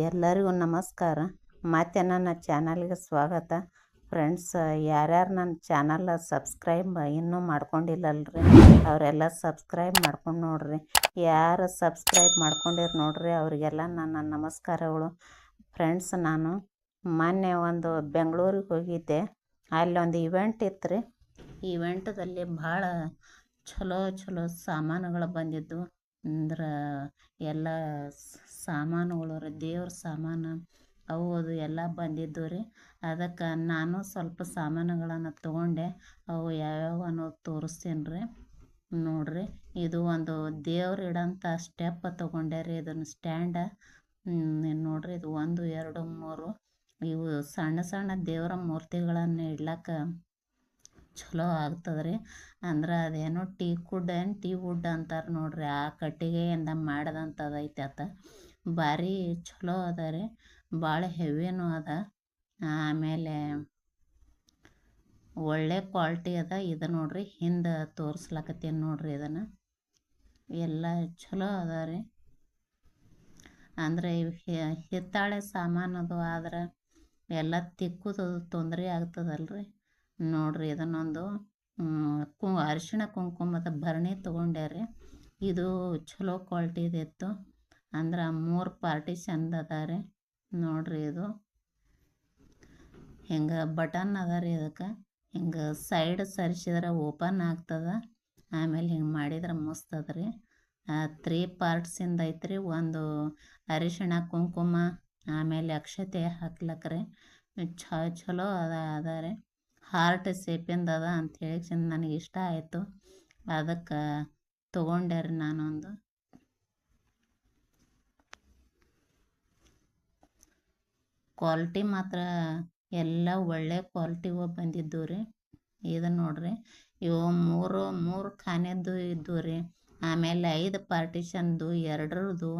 ಎಲ್ಲರಿಗೂ ನಮಸ್ಕಾರ. ಮತ್ತೆ ನನ್ನ ಚಾನಲ್ಗೆ ಸ್ವಾಗತ. ಫ್ರೆಂಡ್ಸ್, ಯಾರ್ಯಾರು ನನ್ನ ಚಾನಲ್ ಸಬ್ಸ್ಕ್ರೈಬ್ ಇನ್ನೂ ಮಾಡ್ಕೊಂಡಿಲ್ಲಲ್ರಿ, ಅವರೆಲ್ಲ ಸಬ್ಸ್ಕ್ರೈಬ್ ಮಾಡ್ಕೊಂಡು ನೋಡ್ರಿ. ಯಾರು ಸಬ್ಸ್ಕ್ರೈಬ್ ಮಾಡ್ಕೊಂಡಿರು ನೋಡ್ರಿ, ಅವರಿಗೆಲ್ಲ ನನ್ನ ನಮಸ್ಕಾರಗಳು. ಫ್ರೆಂಡ್ಸ್, ನಾನು ಮೊನ್ನೆ ಒಂದು ಬೆಂಗಳೂರಿಗೆ ಹೋಗಿದ್ದೆ. ಅಲ್ಲೊಂದು ಇವೆಂಟ್ ಇತ್ತು ರೀ ಇವೆಂಟದಲ್ಲಿ ಭಾಳ ಚಲೋ ಚಲೋ ಸಾಮಾನುಗಳು ಬಂದಿದ್ದು ಅಂದ್ರೆ ಎಲ್ಲ ಸಾಮಾನುಗಳು ರೀ ದೇವ್ರ ಸಾಮಾನು ಅವು ಅದು ಎಲ್ಲ ಬಂದಿದ್ದವು ರೀ. ಅದಕ್ಕೆ ನಾನು ಸ್ವಲ್ಪ ಸಾಮಾನುಗಳನ್ನು ತೊಗೊಂಡೆ. ಅವು ಯಾವ್ಯಾವ ಅನ್ನೋದು ತೋರಿಸ್ತೀನಿ ರೀ. ನೋಡಿರಿ, ಇದು ಒಂದು ದೇವ್ರು ಇಡೋಂಥ ಸ್ಟೆಪ್ ತೊಗೊಂಡೆ ರೀ. ಇದನ್ನು ಸ್ಟ್ಯಾಂಡ ನೋಡಿರಿ, ಇದು ಒಂದು, ಎರಡು, ಮೂರು, ಇವು ಸಣ್ಣ ಸಣ್ಣ ದೇವರ ಮೂರ್ತಿಗಳನ್ನು ಇಡ್ಲಕ್ಕ ಚಲೋ ಆಗ್ತದೆ ರೀ ಅಂದ್ರೆ ಅದೇನೋ ಟೀ ಕುಡ್ ಏನು ಟೀ ವುಡ್ ಅಂತಾರೆ ನೋಡ್ರಿ. ಆ ಕಟ್ಟಿಗೆಯಿಂದ ಮಾಡಿದಂಥದ್ದು ಐತೆ ಆತ ಭಾರಿ ಚಲೋ ಅದ ರೀ. ಭಾಳ ಹೆವಿನೂ ಅದ. ಆಮೇಲೆ ಒಳ್ಳೆ ಕ್ವಾಲ್ಟಿ ಅದ. ಇದು ನೋಡ್ರಿ ಹಿಂದೆ ತೋರಿಸ್ಲಕತ್ತೀನಿ ನೋಡ್ರಿ ಇದನ್ನು. ಎಲ್ಲ ಚಲೋ ಅದ ರೀ. ಅಂದರೆ ಹಿತ್ತಾಳೆ ಸಾಮಾನು ಅದು ಆದ್ರೆ ಎಲ್ಲ ತಿಕ್ಕುದು ತೊಂದರೆ ಆಗ್ತದಲ್ರಿ. ನೋಡ್ರಿ ಇದನ್ನೊಂದು ಕು, ಅರಿಶಿಣ ಕುಂಕುಮದ ಭರಣಿ ತೊಗೊಂಡೆ ರೀ ಇದು ಚಲೋ ಕ್ವಾಲ್ಟಿದಿತ್ತು ಅಂದ್ರೆ ಮೂರು ಪಾರ್ಟಿಷನ್ದು ಅದ ರೀ ನೋಡ್ರಿ ಇದು. ಹಿಂಗೆ ಬಟನ್ ಅದ ರೀ ಇದಕ್ಕೆ. ಹಿಂಗೆ ಸೈಡ್ ಸರಿಸಿದ್ರೆ ಓಪನ್ ಆಗ್ತದ. ಆಮೇಲೆ ಹಿಂಗೆ ಮಾಡಿದ್ರೆ ಮಸ್ತ್ ಅದ ರೀ ತ್ರೀ ಪಾರ್ಟ್ಸಿಂದ ಐತ್ರಿ. ಒಂದು ಅರಿಶಿಣ ಕುಂಕುಮ, ಆಮೇಲೆ ಅಕ್ಷತೆ ಹಾಕ್ಲಕ್ರಿ. ಚ ಚಲೋ ಅದ ಅದ ರೀ ಹಾರ್ಟ್ ಶೇಪಿಂದ ಅದ ಚಂದ ನನಗೆ ಇಷ್ಟ ಆಯಿತು. ಅದಕ್ಕೆ ತೊಗೊಂಡೆ ರೀ ನಾನೊಂದು. ಕ್ವಾಲಿಟಿ ಮಾತ್ರ ಎಲ್ಲ ಒಳ್ಳೆ ಕ್ವಾಲಿಟಿವು ಬಂದಿದ್ದು ರೀ. ಇದು ನೋಡ್ರಿ, ಇವು ಮೂರು ಮೂರು ಖಾನೆದ್ದು ಇದ್ದು ರೀ. ಆಮೇಲೆ ಐದು ಪಾರ್ಟಿಷನ್ದು ಎರಡರದು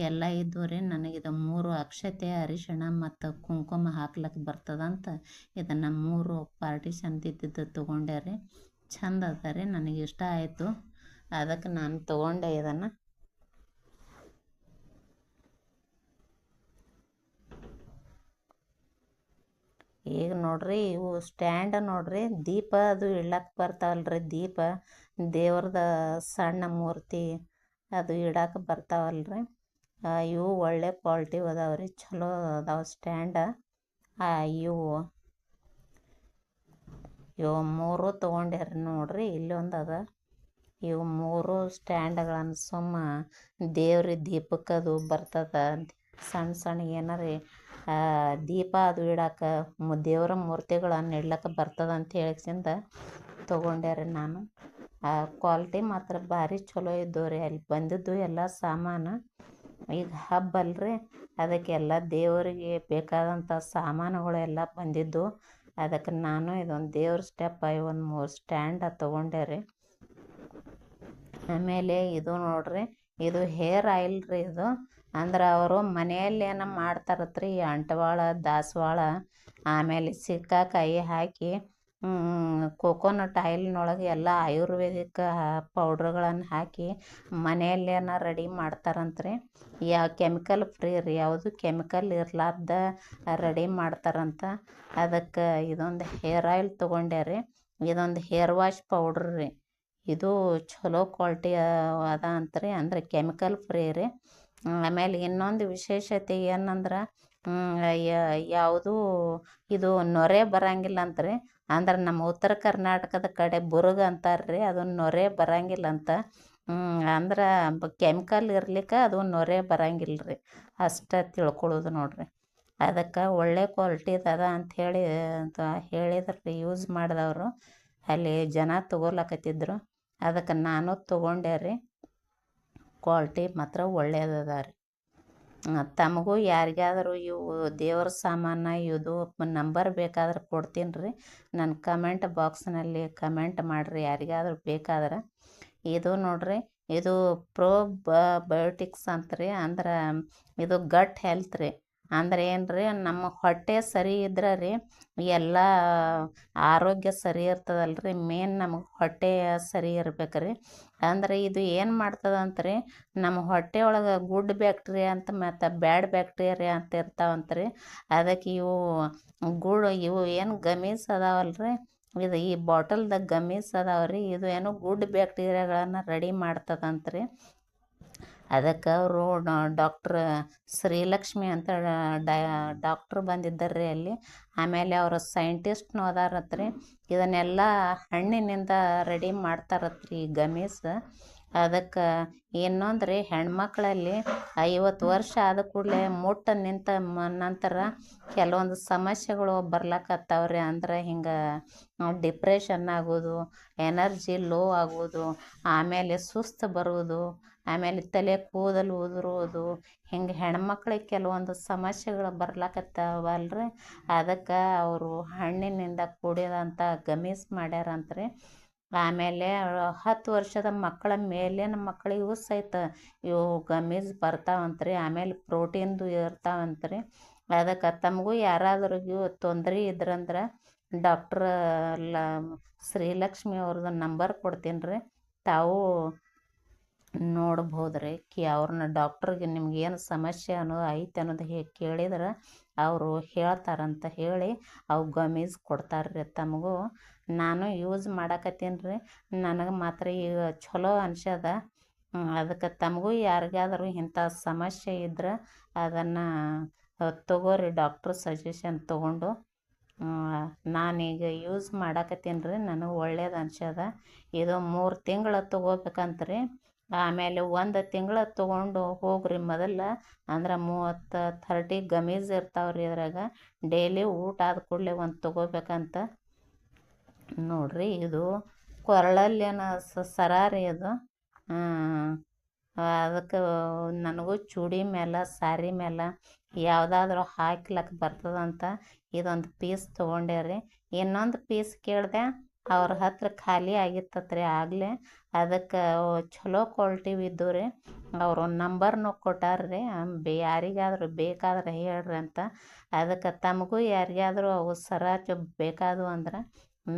ಎಲ್ಲ ಇದ್ದು ರೀ ನನಗಿದು ಮೂರು ಅಕ್ಷತೆ ಅರಿಶಿಣ ಮತ್ತು ಕುಂಕುಮ ಹಾಕ್ಲಕ್ಕೆ ಬರ್ತದಂತ ಇದನ್ನು ಮೂರು ಪಾರ್ಟಿಷನ್ ಇದ್ದಿದ್ದು ತೊಗೊಂಡೆ ರೀ. ಚಂದ ಅದ ರೀ, ನನಗೆ ಇಷ್ಟ ಆಯಿತು. ಅದಕ್ಕೆ ನಾನು ತೊಗೊಂಡೆ ಇದನ್ನು. ಈಗ ನೋಡ್ರಿ ಇವು ಸ್ಟ್ಯಾಂಡ್ ನೋಡ್ರಿ, ದೀಪ ಅದು ಇಡ್ಲಕ್ಕೆ ಬರ್ತಾವಲ್ರಿ, ದೀಪ ದೇವ್ರದ ಸಣ್ಣ ಮೂರ್ತಿ ಅದು ಇಡಕ್ಕೆ ಬರ್ತಾವಲ್ರಿ. ಇವು ಒಳ್ಳೆ ಕ್ವಾಲ್ಟಿ ಅದಾವ ರೀ ಚಲೋ ಅದಾವ ಸ್ಟ್ಯಾಂಡ ಇವು ಇವು ಮೂರು ತೊಗೊಂಡೆ ನೋಡಿರಿ ಇಲ್ಲೊಂದು ಅದ. ಇವು ಮೂರು ಸ್ಟ್ಯಾಂಡ್ಗಳನ್ನು ಸುಮ್ಮ ದೇವ್ರ ದೀಪಕ್ಕದು ಬರ್ತದ ಸಣ್ಣ ಸಣ್ಣ ಏನಾರ ದೀಪ ಅದು ಇಡಕ್ಕೆ ದೇವರ ಮೂರ್ತಿಗಳನ್ನು ಇಡ್ಲಕ್ಕೆ ಬರ್ತದೆ ಅಂತ ಹೇಳಿಸಿಂದ ತೊಗೊಂಡೆ ರೀ ನಾನು ಕ್ವಾಲಿಟಿ ಮಾತ್ರ ಭಾರಿ ಚಲೋ ಇದ್ದವು ರೀ ಅಲ್ಲಿ ಬಂದಿದ್ದು ಎಲ್ಲ ಸಾಮಾನು. ಈಗ ಹಬ್ಬ ಅಲ್ರಿ ಅದಕ್ಕೆಲ್ಲ ದೇವರಿಗೆ ಬೇಕಾದಂಥ ಸಾಮಾನುಗಳೆಲ್ಲ ಬಂದಿದ್ದು. ಅದಕ್ಕೆ ನಾನು ಇದೊಂದು ದೇವ್ರ ಸ್ಟೆಪ್ ಒಂದು ಮೂರು ಸ್ಟ್ಯಾಂಡ ತೊಗೊಂಡೆ ರೀ ಆಮೇಲೆ ಇದು ನೋಡ್ರಿ, ಇದು ಹೇರ್ ಆಯಿಲ್ ರೀ ಇದು. ಅಂದ್ರೆ ಅವರು ಮನೆಯಲ್ಲಿ ಏನೋ ಮಾಡ್ತಾರತ್ರಿ ಅಂಟವಾಳ, ದಾಸವಾಳ, ಆಮೇಲೆ ಸಿಕ್ಕಾಕಾಯಿ ಹಾಕಿ ಕೋಕೋನಟ್ ಆಯಿಲ್ನೊಳಗೆ ಎಲ್ಲ ಆಯುರ್ವೇದಿಕ್ ಪೌಡ್ರ್ಗಳನ್ನು ಹಾಕಿ ಮನೆಯಲ್ಲೇನ ರೆಡಿ ಮಾಡ್ತಾರಂತ್ರಿ. ಯಾವ ಕೆಮಿಕಲ್ ಫ್ರೀ ರೀ, ಯಾವುದು ಕೆಮಿಕಲ್ ಇರಲಾರ್ದ ರೆಡಿ ಮಾಡ್ತಾರಂತ. ಅದಕ್ಕೆ ಇದೊಂದು ಹೇರ್ ಆಯಿಲ್ ತೊಗೊಂಡೆ ರೀ, ಇದೊಂದು ಹೇರ್ ವಾಶ್ ಪೌಡ್ರ್ ರೀ. ಇದು ಚಲೋ ಕ್ವಾಲ್ಟಿ ಅದ ಅಂತ್ರಿ, ಅಂದರೆ ಕೆಮಿಕಲ್ ಫ್ರೀ ರೀ. ಆಮೇಲೆ ಇನ್ನೊಂದು ವಿಶೇಷತೆ ಏನಂದ್ರೆ ಯಾವುದು ಇದು ನೊರೆ ಬರಂಗಿಲ್ಲ ಅಂತ್ರಿ. ಅಂದ್ರೆ ನಮ್ಮ ಉತ್ತರ ಕರ್ನಾಟಕದ ಕಡೆ ಬುರುಗ ಅಂತಾರೆ ರೀ ಅದು ನೊರೆ ಬರಂಗಿಲ್ಲ ಅಂತ. ಅಂದ್ರೆ ಕೆಮಿಕಲ್ ಇರ್ಲಿಕ್ಕೆ ಅದು ನೊರೆ ಬರಂಗಿಲ್ಲ ರೀ ಅಷ್ಟೇ ತಿಳ್ಕೊಳ್ಳೋದು ನೋಡಿರಿ. ಅದಕ್ಕೆ ಒಳ್ಳೆ ಕ್ವಾಲಿಟಿದು ಅದ ಅಂಥೇಳಿ ಹೇಳಿದ್ರು ರೀ ಯೂಸ್ ಮಾಡಿದವರು. ಅಲ್ಲಿ ಜನ ತೊಗೊಳಕತ್ತಿದ್ರು ಅದಕ್ಕೆ ನಾನು ತೊಗೊಂಡೆ ರೀ. ಕ್ವಾಲ್ಟಿ ಮಾತ್ರ ಒಳ್ಳೆಯದದ ರೀ. ತಮಗೂ ಯಾರಿಗಾದರೂ ಇವು ದೇವ್ರ ಸಾಮಾನ ಇದು ನಂಬರ್ ಬೇಕಾದ್ರೆ ಕೊಡ್ತೀನಿ ರೀ. ನನ್ನ ಕಮೆಂಟ್ ಬಾಕ್ಸ್ನಲ್ಲಿ ಕಮೆಂಟ್ ಮಾಡಿರಿ ಯಾರಿಗಾದ್ರೂ ಬೇಕಾದ್ರೆ. ಇದು ನೋಡಿರಿ, ಇದು ಪ್ರೋ ಬಯೋಟಿಕ್ಸ್ ಅಂತ ರೀ, ಅಂದ್ರೆ ಇದು ಗಟ್ ಹೆಲ್ತ್ ರೀ. ಅಂದ್ರೆ ಏನು ರೀ ನಮ್ಮ ಹೊಟ್ಟೆ ಸರಿ ಇದ್ರೆ ರೀ ಎಲ್ಲ ಆರೋಗ್ಯ ಸರಿ ಇರ್ತದಲ್ಲ ರೀ ಮೇನ್ ನಮಗೆ ಹೊಟ್ಟೆ ಸರಿ ಇರ್ಬೇಕು ರೀ ಅಂದ್ರೆ ಇದು ಏನು ಮಾಡ್ತದಂತ ರೀ ನಮ್ಮ ಹೊಟ್ಟೆ ಒಳಗೆ ಗುಡ್ ಬ್ಯಾಕ್ಟೀರಿಯಾ ಅಂತ ಮತ್ತು ಬ್ಯಾಡ್ ಬ್ಯಾಕ್ಟೀರಿಯಾ ಅಂತ ಇರ್ತಾವಂತ ರೀ ಅದಕ್ಕೆ ಇವು ಗುಡ್ ಇವು ಏನು ಗಮೀಸ್ ಅದಾವಲ್ಲ ರೀ ಇದು ಈ ಬಾಟಲ್ದಾಗ ಗಮೀಸ್ ಅದಾವ ರೀ ಇದು ಏನು ಗುಡ್ ಬ್ಯಾಕ್ಟೀರಿಯಾಗಳನ್ನು ರೆಡಿ ಮಾಡ್ತದಂತ ರೀ ಅದಕ್ಕೆ ಅವರು ಡಾಕ್ಟ್ರ್ ಶ್ರೀಲಕ್ಷ್ಮಿ ಅಂತ ಡಾಕ್ಟ್ರ್ ಬಂದಿದ್ದಾರೆ ರೀ ಅಲ್ಲಿ. ಆಮೇಲೆ ಅವರು ಸೈಂಟಿಸ್ಟ್ನು ಅದಾರತ್ರಿ. ಇದನ್ನೆಲ್ಲ ಹಣ್ಣಿನಿಂದ ರೆಡಿ ಮಾಡ್ತಾರತ್ರಿ ಈ ಗಮೀಸ್. ಅದಕ್ಕೆ ಇನ್ನೊಂದು ರೀ ಹೆಣ್ಮಕ್ಳಲ್ಲಿ ಐವತ್ತು ವರ್ಷ ಆದ ಕೂಡಲೇ ಮುಟ್ಟ ನಿಂತ ನಂತರ ಕೆಲವೊಂದು ಸಮಸ್ಯೆಗಳು ಬರ್ಲಕತ್ತಾವ್ರಿ. ಅಂದ್ರೆ ಹಿಂಗೆ ಡಿಪ್ರೆಷನ್ ಆಗೋದು ಎನರ್ಜಿ ಲೋ ಆಗೋದು, ಆಮೇಲೆ ಸುಸ್ತು ಬರುವುದು ಆಮೇಲೆ ತಲೆ ಕೂದಲು ಉದುರೋದು, ಹಿಂಗೆ ಹೆಣ್ಮಕ್ಳಿಗೆ ಕೆಲವೊಂದು ಸಮಸ್ಯೆಗಳು ಬರ್ಲಕತ್ತಾವಲ್ರಿ? ಅದಕ್ಕೆ ಅವರು ಹಣ್ಣಿನಿಂದ ಕೂಡಿದಂಥ ಗಮೀಸ್ ಮಾಡ್ಯಾರಂತ್ರಿ. ಆಮೇಲೆ ಹತ್ತು ವರ್ಷದ ಮಕ್ಕಳ ಮೇಲಿನ ಮಕ್ಕಳಿಗೂ ಸಹಿತ ಇವು ಗಮೀಸ್ ಬರ್ತಾವಂತ್ರಿ. ಆಮೇಲೆ ಪ್ರೋಟೀನ್ದು ಇರ್ತಾವಂತ್ರಿ. ಅದಕ್ಕೆ ತಮಗೂ ಯಾರಾದ್ರೂ ಇವು ತೊಂದರೆ ಇದ್ರಂದ್ರೆ ಡಾಕ್ಟ್ರ ಲ ಶ್ರೀಲಕ್ಷ್ಮಿ ಅವ್ರದ್ದು ನಂಬರ್ ಕೊಡ್ತೀನಿ ರೀ ತಾವು ನೋಡ್ಬೋದು ರೀ ಕಿ ಅವ್ರನ್ನ ಡಾಕ್ಟ್ರಿಗೆ ನಿಮ್ಗೆ ಏನು ಸಮಸ್ಯೆ ಅನ್ನೋದು ಐತೆ ಅನ್ನೋದು ಹೇ ಕೇಳಿದ್ರೆ ಅವರು ಹೇಳ್ತಾರಂತ ಹೇಳಿ ಅವು ಗಮೀಸ್ ಕೊಡ್ತಾರೆ ರೀ ತಮಗೂ. ನಾನು ಯೂಸ್ ಮಾಡಕತ್ತೀನಿ ರೀ ನನಗೆ ಮಾತ್ರ ಈಗ ಚಲೋ ಅನ್ಸ್ಯದ. ಅದಕ್ಕೆ ತಮಗೂ ಯಾರಿಗಾದ್ರೂ ಇಂಥ ಸಮಸ್ಯೆ ಇದ್ರೆ ಅದನ್ನು ತಗೋರಿ ಡಾಕ್ಟ್ರ್ ಸಜೆಷನ್ ತೊಗೊಂಡು. ನಾನೀಗ ಯೂಸ್ ಮಾಡಕತ್ತೀನಿ ರೀ ನನಗೆ ಒಳ್ಳೇದು ಅನ್ಸ್ಯದ. ಇದು ಮೂರು ತಿಂಗಳು ತೊಗೋಬೇಕಂತ್ರಿ. ಆಮೇಲೆ ಒಂದು ತಿಂಗಳು ತೊಗೊಂಡು ಹೋಗ್ರಿ ಮೊದಲು. ಅಂದ್ರೆ ಮೂವತ್ತು ಥರ್ಟಿ ಗಮೀಸ್ ಇರ್ತಾವೆ ರೀ ಅದ್ರಾಗ ಡೈಲಿ ಊಟ ಆದ ಕೂಡಲೇ ಒಂದು ತೊಗೋಬೇಕಂತ. ನೋಡಿರಿ ಇದು ಕೊರಳಲ್ಲೇನ ಸರ ರೀ ಅದು. ಅದಕ್ಕೆ ನನಗೂ ಚೂಡಿ ಮೇಲೆ ಸಾರಿ ಮೇಲೆ ಯಾವುದಾದ್ರೂ ಹಾಕ್ಲಕ್ಕ ಬರ್ತದಂತ ಇದೊಂದು ಪೀಸ್ ತೊಗೊಂಡೆ ರೀ ಇನ್ನೊಂದು ಪೀಸ್ ಕೇಳಿದೆ ಅವ್ರ ಹತ್ರ ಖಾಲಿ ಆಗಿತ್ತತ್ರಿ ಆಗಲೇ. ಅದಕ್ಕೆ ಚಲೋ ಕ್ವಾಲ್ಟಿವಿದ್ದು ರೀ ಅವರು ನಂಬರ್ನು ಕೊಟ್ಟಾರ ರೀ ಬೆ, ಯಾರಿಗಾದ್ರೂ ಬೇಕಾದ್ರೆ ಹೇಳ್ರಿ ಅಂತ. ಅದಕ್ಕೆ ತಮಗೂ ಯಾರಿಗಾದ್ರೂ ಅವು ಸರ ಬೇಕಾದವು ಅಂದ್ರೆ,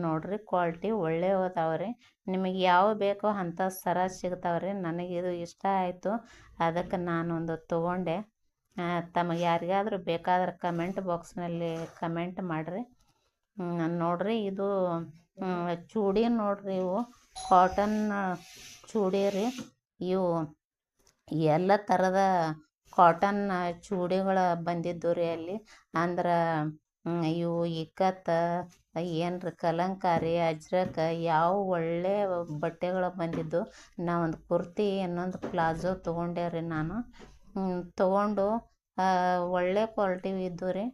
ನೋಡಿರಿ ಕ್ವಾಲ್ಟಿ ಒಳ್ಳೆಯವು ಅದಾವೆ ರೀ ನಿಮಗೆ ಯಾವ ಬೇಕೋ ಅಂಥ ಸರ ಸಿಗ್ತಾವೆ ರೀ ನನಗೆ ಇದು ಇಷ್ಟ ಆಯಿತು. ಅದಕ್ಕೆ ನಾನೊಂದು ತೊಗೊಂಡೆ. ತಮಗೆ ಯಾರಿಗಾದ್ರೂ ಬೇಕಾದ್ರೆ ಕಮೆಂಟ್ ಬಾಕ್ಸ್ನಲ್ಲಿ ಕಮೆಂಟ್ ಮಾಡಿರಿ. ನೋಡಿರಿ ಇದು ಚೂಡಿ ನೋಡಿರಿ ಇವು. ಕಾಟನ್ ಚೂಡಿ ರೀ ಇವು ಎಲ್ಲ ಥರದ ಕಾಟನ್ ಚೂಡಿಗಳು ಬಂದಿದ್ದವು ರೀ ಅಲ್ಲಿ. ಅಂದ್ರೆ ಇವು ಇಕ್ಕತ್ತ ಏನು ಕಲಂಕಾರಿ, ಅಜ್ರಕ, ಯಾವ ಒಳ್ಳೆ ಬಟ್ಟೆಗಳು ಬಂದಿದ್ದು. ನಾ ಒಂದು ಕುರ್ತಿ, ಇನ್ನೊಂದು ಪ್ಲಾಜೋ ತೊಗೊಂಡೆ ರೀ ನಾನು. ತೊಗೊಂಡು ಒಳ್ಳೆ ಕ್ವಾಲ್ಟಿ ಇದ್ದವು ರೀ.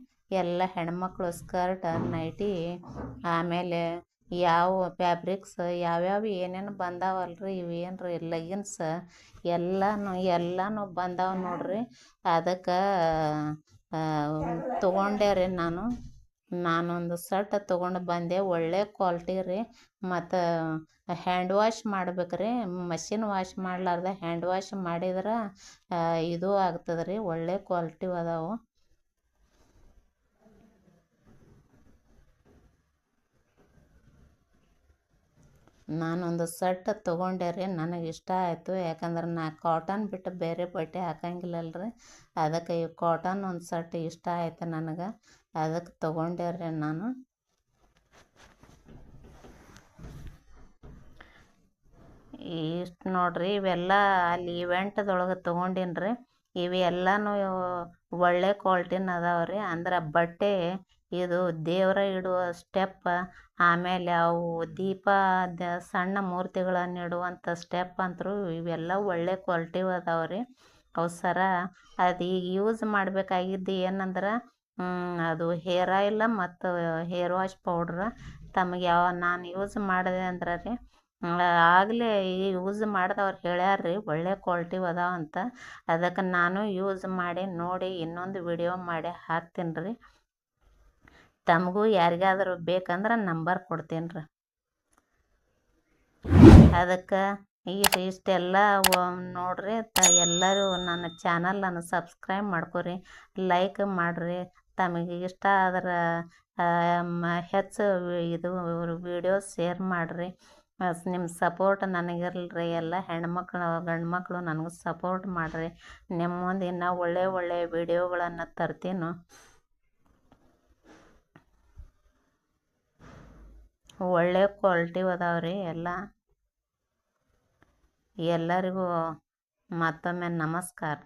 ಎಲ್ಲ ಹೆಣ್ಮಕ್ಳು ಸ್ಕರ್ಟ್, ನೈಟಿ, ಆಮೇಲೆ ಯಾವ ಫ್ಯಾಬ್ರಿಕ್ಸ್ ಯಾವ್ಯಾವ ಏನೇನು ಬಂದಾವಲ್ರಿ ಇವೇನು ರೀ ಲೆಗಿನ್ಸ್ ಎಲ್ಲಾನು ಎಲ್ಲಾನು ಬಂದಾವೆ ನೋಡಿರಿ. ಅದಕ್ಕೆ ತೊಗೊಂಡೆ ರೀ ನಾನು. ನಾನೊಂದು ಸರ್ಟ್ ತೊಗೊಂಡು ಬಂದೆ. ಒಳ್ಳೆ ಕ್ವಾಲ್ಟಿ ರೀ. ಮತ್ತು ಹ್ಯಾಂಡ್ ವಾಶ್ ಮಾಡ್ಬೇಕು ರೀ ಮಷಿನ್ ವಾಶ್ ಮಾಡಲಾರ್ದೆ ಹ್ಯಾಂಡ್ ವಾಶ್ ಮಾಡಿದ್ರೆ ಇದು ಆಗ್ತದೆ ರೀ ಒಳ್ಳೆ ಕ್ವಾಲ್ಟಿ ಅದಾವೆ. ನಾನೊಂದು ಸೆಟ್ ತೊಗೊಂಡೆ ರೀ, ನನಗೆ ಇಷ್ಟ ಆಯಿತು. ಯಾಕಂದ್ರೆ ನಾ ಕಾಟನ್ ಬಿಟ್ಟು ಬೇರೆ ಬಟ್ಟೆ ಹಾಕಂಗಿಲ್ಲಲ್ಲ ರೀ ಅದಕ್ಕೆ ಈ ಕಾಟನ್ ಒಂದು ಸೆಟ್ ಇಷ್ಟ ಆಯ್ತು ನನಗೆ. ಅದಕ್ಕೆ ತೊಗೊಂಡೆ ರೀ ನಾನು. ಇಷ್ಟು ನೋಡಿರಿ, ಇವೆಲ್ಲ ಅಲ್ಲಿ ಇವೆಂಟ್ದೊಳಗೆ ತೊಗೊಂಡಿನಿ ರೀ ಇವೆಲ್ಲನೂ ಒಳ್ಳೆ ಕ್ವಾಲ್ಟಿನ ಅದಾವೆ ರೀ ಅಂದ್ರೆ ಬಟ್ಟೆ ಇದು ದೇವರ ಇಡುವ ಸ್ಟೆಪ್ ಆಮೇಲೆ ಅವು ದೀಪ ಸಣ್ಣ ಮೂರ್ತಿಗಳನ್ನು ಇಡುವಂಥ ಸ್ಟೆಪ್ ಅಂತೂ ಇವೆಲ್ಲ ಒಳ್ಳೆ ಕ್ವಾಲ್ಟಿವು ಅದಾವೆ ರೀ. ಅವು ಸರ ಅದು ಈಗ ಯೂಸ್ ಮಾಡಬೇಕಾಗಿದ್ದು ಏನಂದ್ರೆ ಅದು ಹೇರ್ ಆಯಿಲ್ ಮತ್ತು ಹೇರ್ ವಾಶ್ ಪೌಡ್ರ್ ತಮಗೆ ಯಾವ ನಾನು ಯೂಸ್ ಮಾಡಿದೆ ಅಂದ್ರೆ ರೀ ಆಗಲೇ ಯೂಸ್ ಮಾಡ್ದವ್ರು ಹೇಳ್ಯಾರ ರೀ, ಒಳ್ಳೆ ಕ್ವಾಲ್ಟಿವು ಅದಾವಂತ ಅದಕ್ಕೆ ನಾನು ಯೂಸ್ ಮಾಡಿ ನೋಡಿ ಇನ್ನೊಂದು ವಿಡಿಯೋ ಮಾಡಿ ಹಾಕ್ತೀನಿ ರೀ ತಮಗೂ ಯಾರಿಗಾದರೂ ಬೇಕಂದ್ರೆ ನಂಬರ್ ಕೊಡ್ತೀನಿ ರೀ ಅದಕ್ಕೆ ಇಷ್ಟು ಇಷ್ಟೆಲ್ಲ ನೋಡಿರಿ ತ ಎಲ್ಲರೂ ನನ್ನ ಚಾನಲನ್ನು ಸಬ್ಸ್ಕ್ರೈಬ್ ಮಾಡ್ಕೊರಿ, ಲೈಕ್ ಮಾಡಿರಿ. ತಮಗೆ ಇಷ್ಟ ಆದ್ರೆ ಹೆಚ್ಚು ಇದು ವಿಡಿಯೋ ಶೇರ್ ಮಾಡಿರಿ. ನಿಮ್ಮ ಸಪೋರ್ಟ್ ನನಗಿರಲ್ರಿ. ಎಲ್ಲ ಹೆಣ್ಮಕ್ಳು ಗಂಡು ಮಕ್ಕಳು ನನಗೂ ಸಪೋರ್ಟ್ ಮಾಡಿರಿ. ನಿಮ್ಮ ಮುಂದೆ ಇನ್ನೂ ಒಳ್ಳೆ ಒಳ್ಳೆ ವಿಡಿಯೋಗಳನ್ನು ತರ್ತೀನಿ. ಒಳ್ಳೆ ಕ್ವಾಲ್ಟಿ ಅದಾವೆ ರೀ ಎಲ್ಲ. ಎಲ್ಲರಿಗೂ ಮತ್ತೊಮ್ಮೆ ನಮಸ್ಕಾರ.